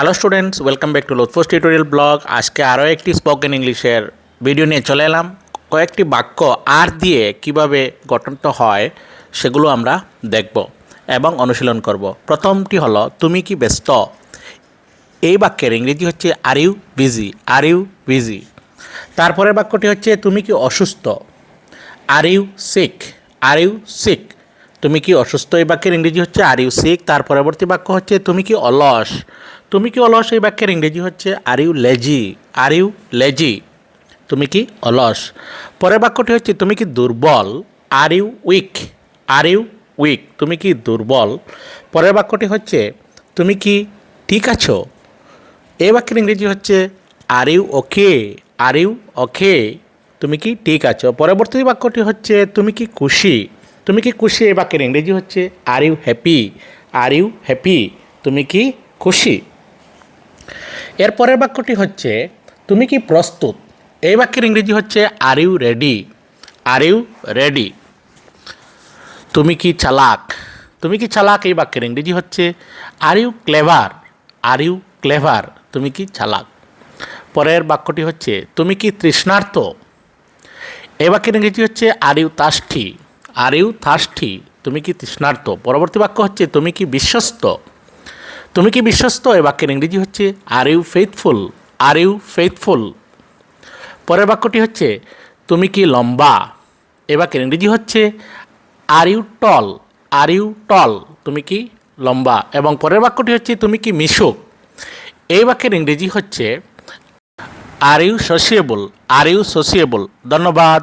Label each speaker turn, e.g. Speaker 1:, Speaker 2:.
Speaker 1: Hello students welcome back to লোৎফোস tutorial blog আজকে আরও একটি স্পোকেন ইংলিশের ভিডিও নিয়ে চলে এলাম। কয়েকটি বাক্য আর দিয়ে কীভাবে গঠনটা হয় সেগুলো আমরা দেখব এবং অনুশীলন করব। প্রথমটি হলো, তুমি কি ব্যস্ত? এই বাক্যের ইংরেজি হচ্ছে are you busy are you busy তারপরের বাক্যটি হচ্ছে, তুমি কি অসুস্থ? Are you sick are you sick তুমি কি অসুস্থ? এই বাক্যের ইংরেজি হচ্ছে আর ইউ সিক তার পরবর্তী বাক্য হচ্ছে, তুমি কি অলস? তুমি কি অলস? এই বাক্যের ইংরেজি হচ্ছে are you lazy are you lazy তুমি কি অলস? পরের বাক্যটি হচ্ছে, তুমি কি দুর্বল? Are you weak are you weak তুমি কি দুর্বল? পরের বাক্যটি হচ্ছে, তুমি কি ঠিক আছো? এই বাক্যের ইংরেজি হচ্ছে are you okay are you okay তুমি কি ঠিক আছো? পরবর্তী বাক্যটি হচ্ছে, তুমি কি খুশি? তুমি কি খুশি? এই বাক্যের ইংরেজি হচ্ছে are you happy are you happy তুমি কি খুশি? এর পরের বাক্যটি হচ্ছে, তুমি কি প্রস্তুত? এই বাক্যের ইংরেজি হচ্ছে are you ready are you ready তুমি কি চালাক? তুমি কি চালাক? এই বাক্যের ইংরেজি হচ্ছে are you clever are you clever তুমি কি চালাক? পরের বাক্যটি হচ্ছে, তুমি কি তৃষ্ণার্ত? এই বাক্যের ইংরেজি হচ্ছে আর ইউ তাষ্ঠি আর ইউ থাষ্ঠি তুমি কি তৃষ্ণার্ত? পরবর্তী বাক্য হচ্ছে, তুমি কি বিশ্বস্ত? তুমি কি বিশ্বস্ত? এই বাক্যের ইংরেজি হচ্ছে are you faithful are you faithful পরের বাক্যটি হচ্ছে, তুমি কি লম্বা? এ বাক্যের ইংরেজি হচ্ছে are you ton are you টল তুমি কি লম্বা? এবং পরের বাক্যটি হচ্ছে, তুমি কি মিশুক? এই বাক্যের ইংরেজি হচ্ছে আর ইউ সোসিয়েবল আর ইউ সোসিয়েবল ধন্যবাদ।